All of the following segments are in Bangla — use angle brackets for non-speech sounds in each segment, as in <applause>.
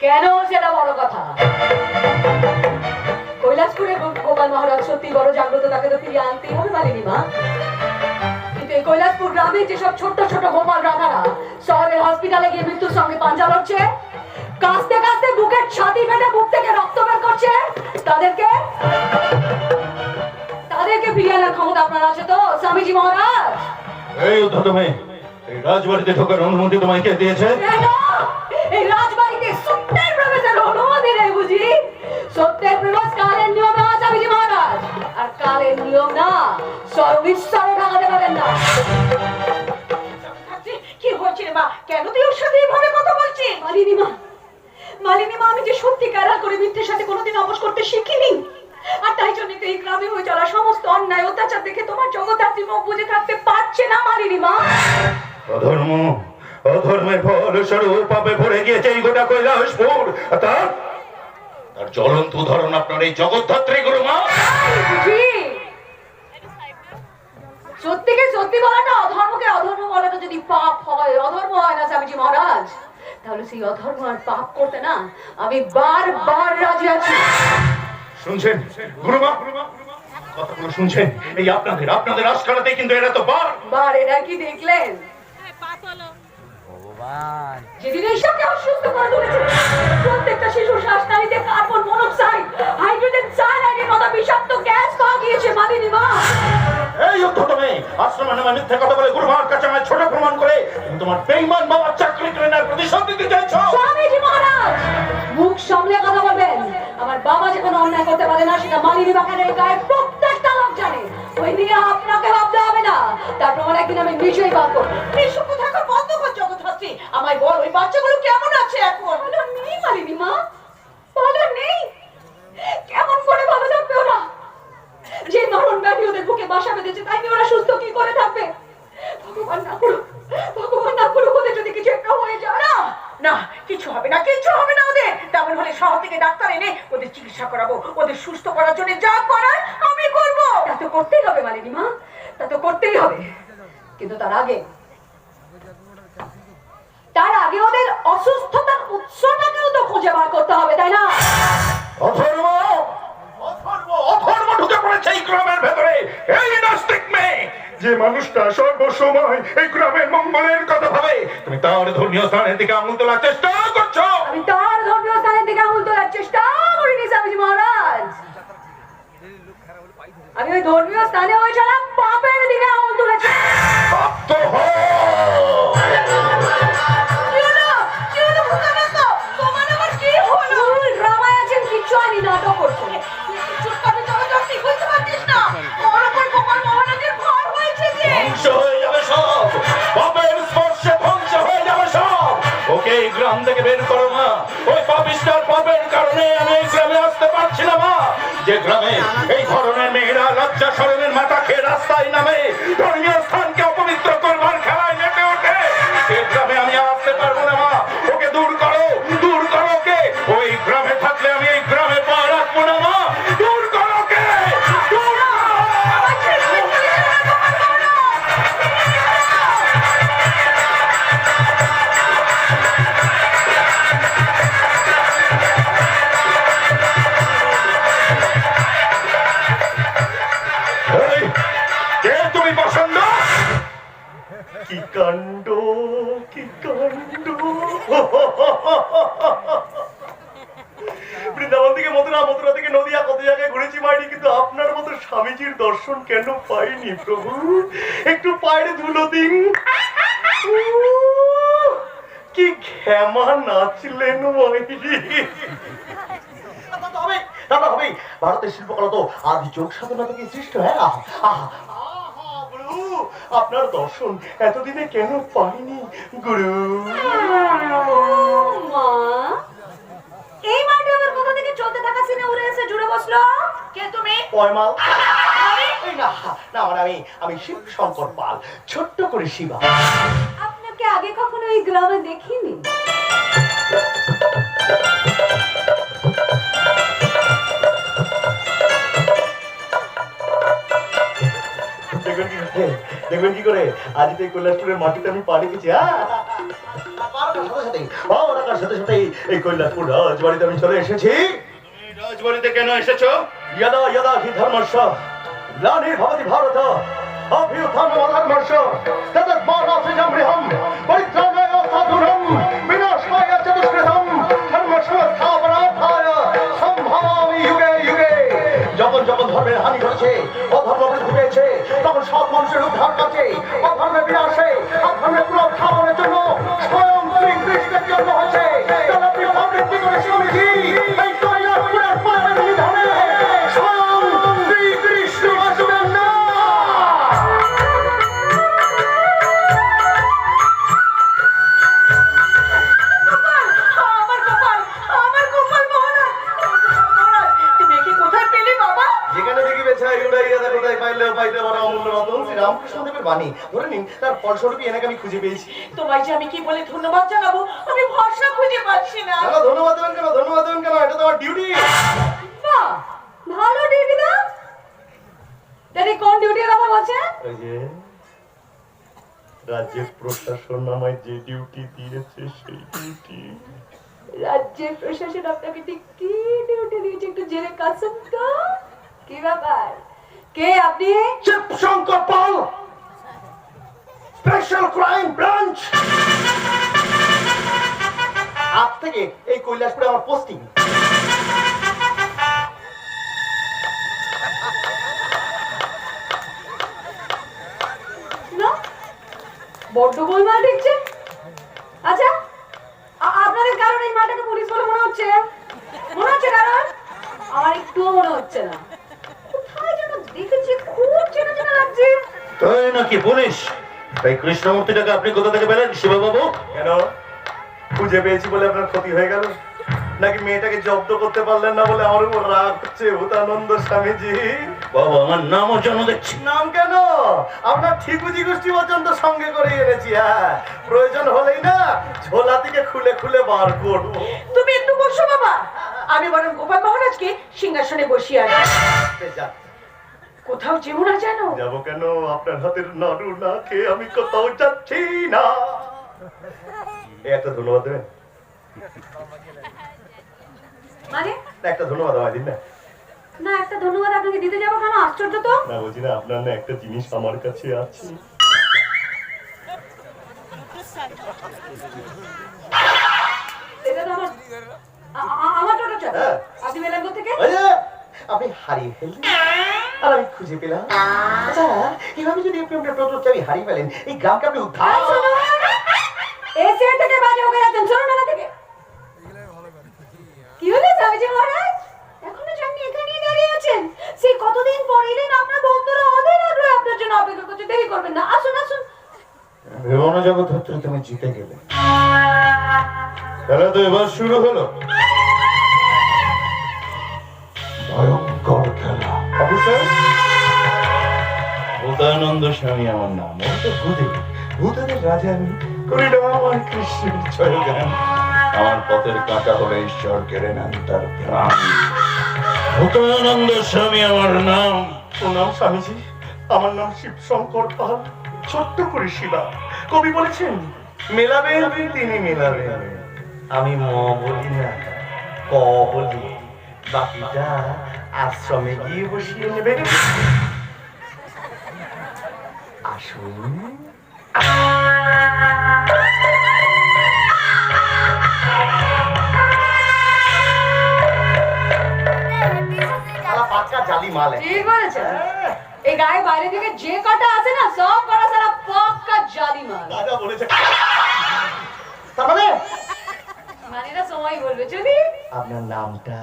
কেন সেটা বড় কথা? কৈলাসপুরে গোপাল মহারাজ সত্যি বড় জাগ্রত, তাকে তো ফিরিয়ে আনতেই হবে মালিনী মা। কিন্তু কৈলাসপুর গ্রামে যেসব ছোট্ট ছোট গোপাল রাধারা শহরের হসপিটালে গিয়ে মৃত্যুর সঙ্গে পাঞ্জা লড়ছে ছাতি ফেটে বুক থেকে রক্ত বের করছে। তাদেরকে তাদেরকে ফিরিয়ে আনার ক্ষমতা আপনার আছে তো স্বামীজি মহারাজ? এই উদ্ধত মেয়ে এই রাজবাড়িতে ঢোকার অনুমতি তোমায় কে দিয়েছে? এই রাজবাড়িতে সত্যের প্রবেশের অনুমতি নেই বুঝি? সত্যের প্রবেশ কালের নিয়মে স্বামীজি মহারাজ? আর কালের নিয়ম না সর্বিশ্বরে ঢাকাতে পারেন না। কি হয়েছে মা? কেন তুই ওর সাথে এইভাবে কথা বলছিস? মালিনী মা। মালিনী মা আমি যে সত্যি কারার করে মিথ্যের সাথে কোনোদিন অপোস করতে শিখিনি। আর তাই জন্য তো এই গ্রামে হয়ে চলা সমস্ত অন্যায় অত্যাচার দেখে তোমার জগদ্ধাত্রী মুখ বুঝে থাকতে পারছে না মালিনী মা। অধর্ম অধর্মের ফল স্বরূপ পাপে ভরে গিয়েছে এই গোটা কৈলাসপুর। তার তার জ্বলন্ত উদাহরণ আপনার এই জগদ্ধাত্রী গুরু মা। সত্যিকে সত্যি বলাটা অধর্মকে অধর্ম বলাটা যদি পাপ হয় অধর্ম হয় না স্বামীজি মহারাজ। তাহলে সেই অধর্ম আর পাপ করতে না আমি বারবার রাজি আছি। শুনছেন? গুরুমা কথাগুলো শুনছেন? এই আপনাদের আপনাদের আজকালাতে কিন্তু এরা তো বার। বার এরা কি দেখলেন? যেদিন এইসবকে অসুস্থ করে তুলেছে প্রত্যেকটা শিশুর শ্বাসনালীতে কার্বন মনোক্সাইড হাইড্রোজেন সায়ানাইডের মতো বিষাক্ত গ্যাস পাওয়া গিয়েছে মালিনী মা। এই উদ্ধত আশ্রমে নামে মিথ্যে কথা বলে গুরুমার কাছে আমায় ছোট প্রমাণ করে তোমার বেইমান বাগানের গায়ে প্রত্যেকটা লোক জানে, ওই নিয়ে আপনাকে ভাবতে হবে না। তার প্রমাণ একদিন আমি নিজেই পাবো। এসব কথা বন্ধ কর জগদ্ধাত্রী আমায় বল, ওই বাচ্চাগুলো কেমন আছে এখন? ভালো নেই মালিনী মা, ভালো নেই। কেমন করে ভালো থাকবে ওরা? যে মরণ ব্যাধি ওদের বুকে বাসা বেঁধেছে, তাই নিয়ে ওরা সুস্থ কি করে থাকবে? ভগবান না করুক, ভগবান না করুক, ওদের যদি কিছু একটা হয়ে যায়, না। না কিছু হবে না কিছু হবে না ওদের। তেমন হলে শহর থেকে ডাক্তার এনে ওদের চিকিৎসা করাবো ওদের সুস্থ করার জন্য যা করার আমি করব। তা তো করতেই হবে মালিনী মা তা তো করতেই হবে। কিন্তু তার আগে তার আগে ওদের অসুস্থতার উৎসটাকেও তো খুঁজে বার করতে হবে তাই না? অধর্ম অধর্ম অধর্ম ঢুকে পড়েছে এই গ্রামের ভেতরে। এই নাস্তিক মেয়ে যে মানুষটা সর্বসময় এই গ্রামের মঙ্গলের তার ধর্মীয় স্থানের দিকে আঙুল তোলার চেষ্টা করছ। আমি তার ধর্মীয় স্থানের দিকে আঙুল তোলার চেষ্টা করিনি স্বামীজি মহারাজ। আমি ওই ধর্মীয় স্থানে ওই ছাড়া পাপের দিকে আঙুল তুলেছি। কি হলো? ড্রামায় আছেন কিচ্ছু আনি নাটক করছেন গ্রাম থেকে বের করো মা। ওই পাপিস্টার পাপের কারণে আমি এই গ্রামে আসতে পারছি না মা। যে গ্রামে এই ধরনের মেয়েরা লজ্জা শরণের মাথা খেয়ে রাস্তায় নামে ধর্মীয় কি কাণ্ড কি কাণ্ড? বৃন্দাবন থেকে মথুরা মথুরা থেকে নদিয়া কত জায়গায় ঘুরেছি পাইনি কিন্তু আপনার মতো স্বামীজির দর্শন কেন পাইনি প্রভু? একটু পায়ের ধুলো দিন। কি ক্ষমা নাচলেন হবে ভারতের শিল্পকলা তো আদি যোগ সাধনা থেকে সৃষ্ট হ্যাঁ? আহা, আহা, আপনার দর্শন এতদিনে কেন পাইনি গুরু? এই মাটি কোথা থেকে চলতে থাকা সিনে উড়ে এসে জুড়ে বসল? কে তুমি? পয়মাল। না না মানে আমি আমি শিব শঙ্কর পাল ছোট্ট করে শিবা। আপনাকে আগে কখনো এই গ্রামে দেখিনি? দেখুন কি দেখবেন কি করে? আজ এই কৈলাসপুরের মাটিতে আমি পানি দিচ্ছি সাথে সাথে এই কৈলাসপুর রাজবাড়িতে আমি চলে এসেছি। রাজবাড়িতে কেন এসেছ? ইয়াদা ইয়াদা ভবতি ভারত যখন যখন ধর্মের হানি কাছে অধর্মের বিনাশে অধর্মের পুনঃস্থাপনের জন্য স্বয়ং শ্রীকৃষ্ণের জন্য হয়েছে আপনি প্রবৃত্তি করে স্বামীজি ফলস্বরূপই এনাকে আমি খুঁজে পেয়েছি। তোমায় যে আমি কি বলে ধন্যবাদ জানাব আমি ভরসা খুঁজে পাচ্ছি না। কেন ধন্যবাদ দেবেন কেন? ধন্যবাদ দেবেন কেন? এটা তো আমার ডিউটি বাহ ভালো ডিউটি দাও দাদি কোন ডিউটির কথা বলছেন? ওই যে রাজ্যের প্রশাসন আমায় যে ডিউটি দিয়েছে সেই ডিউটি রাজ্যের প্রশাসন আপনাকে ঠিক কি ডিউটি দিয়েছে? একটু জেনে কাসুন তো। কি ব্যাপার? কে আপনি? Shiv Shankar Pal! Special crime branch আজ থেকে এই কৈলাসপুরে আমার পোস্টিং না? বড্ড গোলমাল দেখছে? আচ্ছা আপনাদের কারণ এই মাটাকে পুলিশ বলে মনে হচ্ছে। মনে হচ্ছে কারণ? আমার একটুও মনে হচ্ছে না। কোথায় যেন দেখেছি খুব চেনা চেনা লাগছে। তাই নাকি পুলিশ? তাই কৃষ্ণমূর্তিটাকে আপনি কোথা থেকে পেলেন? শিববাবু? কেন? খুঁজে পেয়েছি বলে আপনার ক্ষতি হয়ে গেল। নাকি মেয়েটাকে জব্দ করতে পারলেন না বলে আমার উপর রাগ হচ্ছে ভূতানন্দ স্বামীজি? বাবা আমার নামও জন্য দেখছি। নাম কেন? আপনার ঠিকুজি গোষ্ঠী পর্যন্ত সঙ্গে করে এনেছি হ্যাঁ। প্রয়োজন হলেই না ঝোলা থেকে খুলে খুলে বার করব। তুমি একটু বসো বাবা। আমি বরং গোপাল মহারাজকে সিংহাসনে বসিয়ে আছি যাক, কোথাও যেও না যেন। যাব কেন? আপনার হাতের নাড়ু না খেয়ে আমি কোথাও যাচ্ছি না। <laughs> একটা ধন্যবাদ দেবেন। মানে? না, একটা ধন্যবাদ আমায় দিন না। না একটা ধন্যবাদ আপনাকে দিতে যাব কেন? আশ্চর্য তো। না বলছি না আপনার না একটা জিনিস আমার কাছে আছে। এটা তো আমার আ- আ- আমার টোটো হ্যাঁ। আপনি থেকে? আপনি হারিয়ে ফেললেন। আর আমি খুঁজে পেলাম। আচ্ছা এভাবে যদি আপনি আপনার টোটোর চাবি হারিয়ে ফেলেন এই গ্রামকে আপনি উদ্ধার এসে থেকে বাজে হয়ে যাচ্ছেন চলুন না থেকে? কি হলো সাইজি মহারাজ? এখনও জানি এখানেই দাঁড়িয়ে আছেন? সেই কতদিন পর এলেন? আপনার বন্ধুরা অধীর আগ্রহে আপনার জন্য অপেক্ষা করছে। দেরি করবেন না। আসুন আসুন। ভেবনা জগৎ তুমি জিতে গেলে। খেলা তো এবার শুরু হলো। অফিসার? ভূতানন্দ স্বামী আমার নাম। তো ভূতে ভূতেদের রাজা আমি। করি আমার কৃষ্ণের জয়গান। আমার পথের কাঁটা হলে ঈশ্বর কেড়ে নেন তার প্রাণ। ভূতানন্দ স্বামী আমার নাম। প্রণাম স্বামীজি? আমার নাম শিব শঙ্কর পাল। ছোট্ট করে শিলা। কবি বলেছেন মেলাবেন তিনি মেলাবেন। আমি ম বলি না ক বলি বাকিটা আশ্রমে গিয়ে বসিয়ে নেবেন আসুন। জালি মাল ঠিক বলেছেন। এই গায়ে বাইরে থেকে যে কটা আছে না সব কটা সারা পক্কা জালি মাল। রাজা বলেছে। তার মানে? সময় বলবে চলি আপনার নামটা?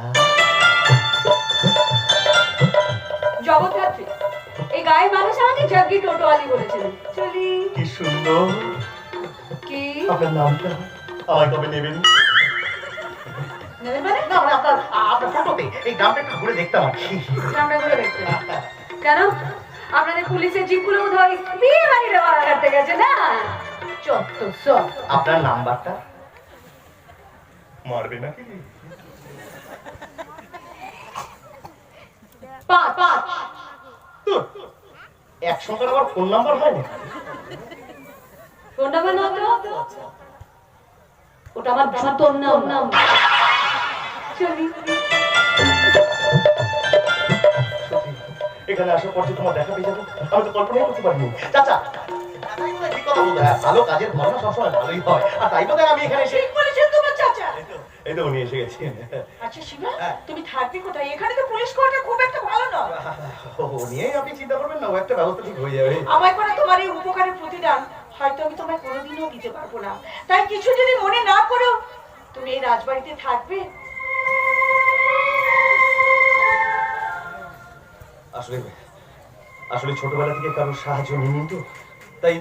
জগদ্ধাত্রী এই গায়ে মানুষ আমাকে জগ্গি টোটোয়ালি বলেছিলেন চলি। কি সুন্দর। কি? আপনার নামটা। আমায় কবে নেবেন। নেবেন মানে? না মানে আপনার আপনার ফটোতে এই গ্রামটা একটু ঘুরে দেখতাম আর ঘুরে দেখতে কেন? আপনাদের পুলিশের জিপগুলো হয় বিয়ে ভাড়া কাটতে গেছে না? চত্ব সব আপনার নাম্বারটা? মারবে নাকি? পাঁচ পাঁচ ধুর, একসঙ্গে ফোন নাম্বার হয় না ফোন নাম্বার না তো? ওটা আমার জুতোর নাম নাম। চলি। এখানে আসার পর তোমার দেখা পেয়ে যাব আমি তো কল্পনাই করতে পারিনি। চাচা হ্যাঁ, ভালো কাজের ধর্ম সবসময় ভালোই হয়। আর তাই বোধহয় আমি এখানে এসে এই তো উনি এসে গেছি আচ্ছা শিবা হ্যাঁ। তুমি থাকবে কোথায়? এখানে তো পুলিশ কোয়ার্টার খুব ও নিয়েই আপনি চিন্তা করবেন না ও একটা ব্যবস্থা ঠিক হয়ে যাবে। আমায় করা তোমার এই উপকারের প্রতিদান হয়তো আমি তোমায় কোনোদিনও দিতে পারব না। তাই কিছু যদি মনে না করো তুমি এই রাজবাড়িতে থাকবে? আসলে আসলে ছোটবেলা থেকে কারোর সাহায্য নিইনি তো। তাই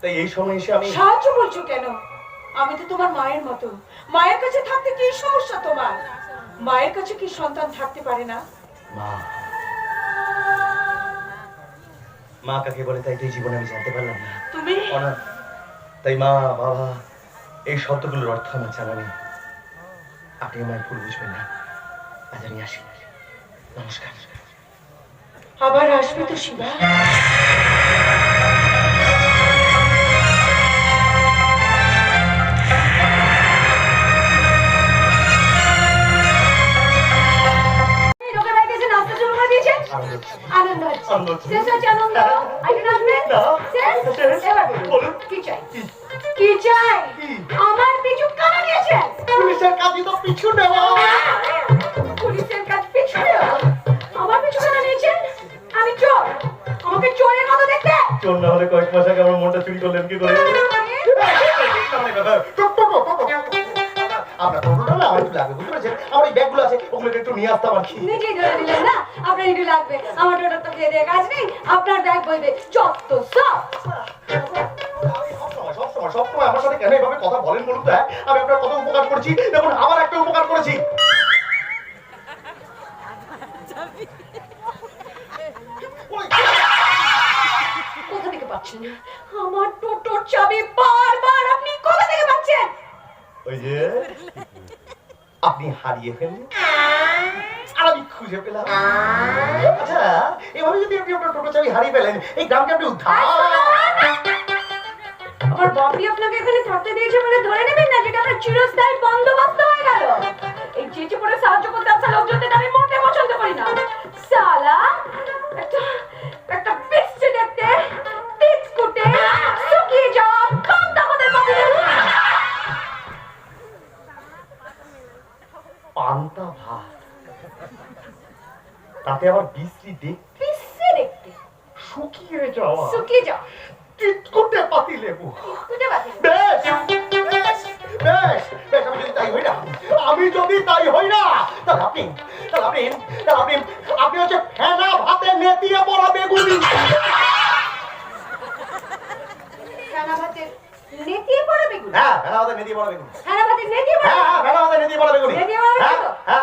তাই এই সময় এসে আমি সাহায্য বলছো কেন? আমি তো তোমার মায়ের মতো। মায়ের কাছে থাকতে কি সমস্যা তোমার? মায়ের কাছে কি সন্তান থাকতে পারে না? মা মা কাকে বলে তাই তো এই জীবনে আমি জানতে পারলাম না। তুমি? অনাথ। তাই মা বাবা এই শব্দগুলোর অর্থ আমার জানা নেই। আপনি আমার ভুল বুঝবেন না। আজ আমি আসি। নমস্কার। আবার আসবে তো শিবা। আনন্দ হচ্ছে। শেষ হচ্ছে আনন্দ আইটেম আসবে না। শেষ। এবার বলুন। কি চাই কি চাই? আমার পিছু কারা নিয়েছেন পুলিশের কাজই তো পিছু নেওয়া পুলিশের কাজ পিছু নেওয়া। আমার পিছু কারা নিয়েছেন আমি চোর আমাকে চোরের মতো দেখতে চোর না হলে কয়েক মাস আগে আমার মনটা চুরি করলেন কি করে আপনার টোটোটা না আমার একটু লাগবে বুঝতে পেরেছেন আমার এই ব্যাগগুলো আছে ওগুলোকে একটু নিয়ে আসতাম আর কি নিজেই ধরে দিলেন না আপনার লাগবে। আমার টোটার তো খেয়ে দিয়ে কাজ নেই। আপনার ব্যাগ বইবে যত সব। সবসময় সবসময় সবসময় আমার সাথে কেন এভাবে কথা বলেন বলুন তো হ্যাঁ? আমি আপনার কত উপকার করেছি। দেখুন আবার একটা উপকার করেছি। কোথা থেকে পাচ্ছেন? আমার টোটোর চাবি বারবার আপনি কোথা থেকে পাচ্ছেন? ওই যে আপনি হারিয়ে ফেললেন। খুঁজে পেলাম। আচ্ছা যদি আপনি আপনার টোটো হারিয়ে ফেলেন, এই গ্রামকে আপনি উদ্ধার আমার বাপি আপনাকে এখানে থাকতে দিয়েছে বলে ধরে নেবেন না, যেটা আমার চিরস্থায়ী বন্দোবস্ত হয়ে গেল। এই চেঁচে পড়ে সাহায্য করতে আসা লোকজনদের আমি মোটে পছন্দ করি না। সালা তাতে আবার বিশ্রী দেখ বিশ্রী দেখতে? শুকিয়ে যাওয়া। শুকিয়ে যাওয়া? পাতি লেবু। বাকি বেশ! বেশ! বেশ আমি যদি তাই হই না আমি যদি তাই হই না তাহলে আপনি তাহলে আপনি তাহলে আপনি আপনি হচ্ছে ফেনা ভাতে নেতিয়ে পড়া বেগুনি। খানা ভাতে নেতিয়ে পড়ে বেগুন? হ্যাঁ ফেনা ভাতে নেতিয়ে পড়া বেগুনি। খানা ভাতে নেতিয়ে পড়ে হ্যাঁ হ্যাঁ ফেনা ভাতে নেতিয়ে পড়া বেগুনি। নেতিয়ে পড়া হ্যাঁ হ্যাঁ।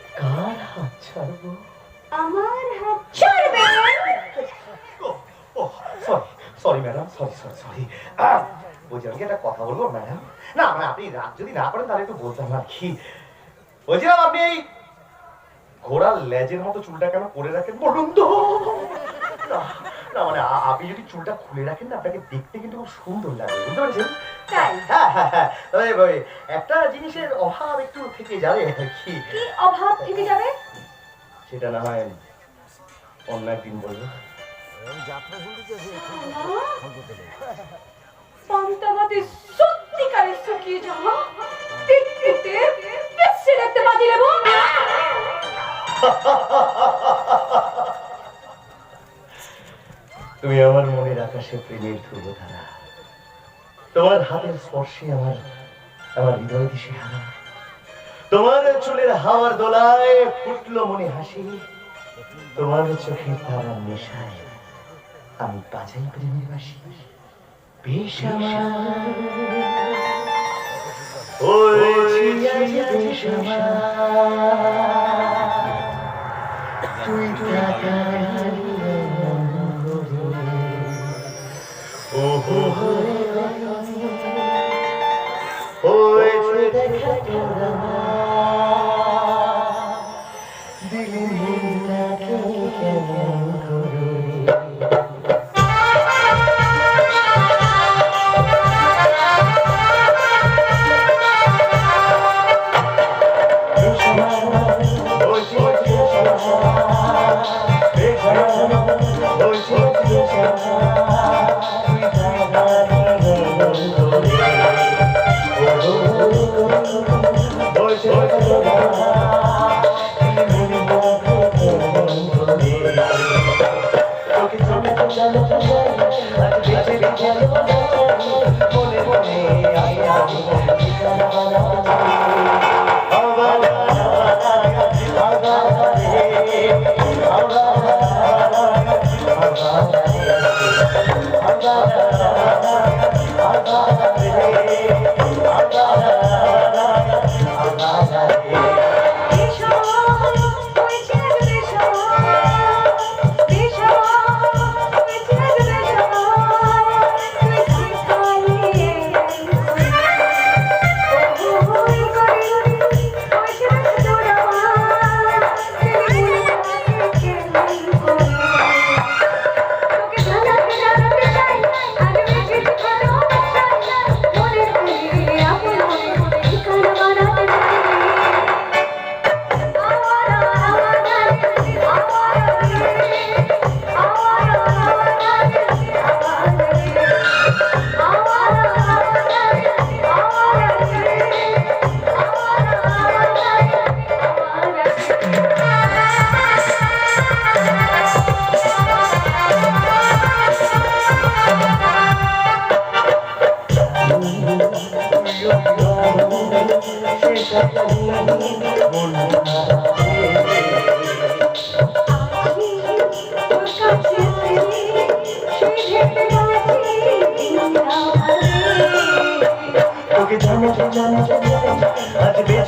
ছাড়বো কার হাত ছাড়বো? আমার হাত ছাড়বেন ও sorry sorry madam sorry sorry sorry বলছি আমি একটা কথা বলব ম্যাডাম না মানে আপনি রাগ যদি না করেন তাহলে একটু বলতাম আর কি। বলছিলাম আপনি এই ঘোড়ার লেজের মতো চুলটা কেন করে রাখেন বলুন তো? না, না মানে আপনি যদি চুলটা খুলে রাখেন না আপনাকে দেখতে কিন্তু খুব সুন্দর লাগে বুঝতে পারছেন? তাই? <laughs> হ্যাঁ হ্যাঁ হ্যাঁ তবে ওই একটা জিনিসের অভাব একটু থেকে যাবে আর কি। কি অভাব থেকে যাবে? সেটা না হয় অন্য একদিন বলব। পান্তাভাতে সত্যিকারের শুকিয়ে যাওয়া টিকটিতে বেশি দেখতে পাচ্ছি লেবু তুমি আমার মনের আকাশে প্রেমের ধ্রুবতারা তোমার হাতের স্পর্শে আমার আমার হৃদয় দিশে হারা তোমার চুলের হাওয়ার দোলায় ফুটলো মনে হাসি। তোমার চোখের তারার নেশায় আমি বাজাই প্রেমের বাসি। বেশ আজ বেশ আমার।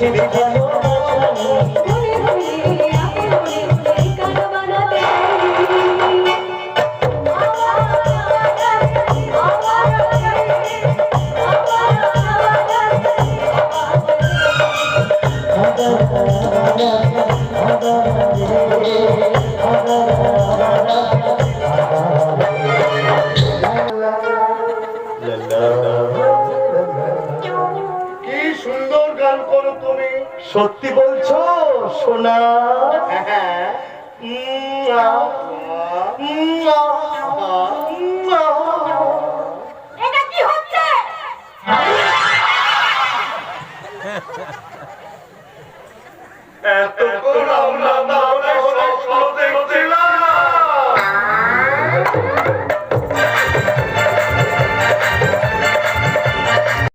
আজ বেঁচে সত্যি বলছো সোনা?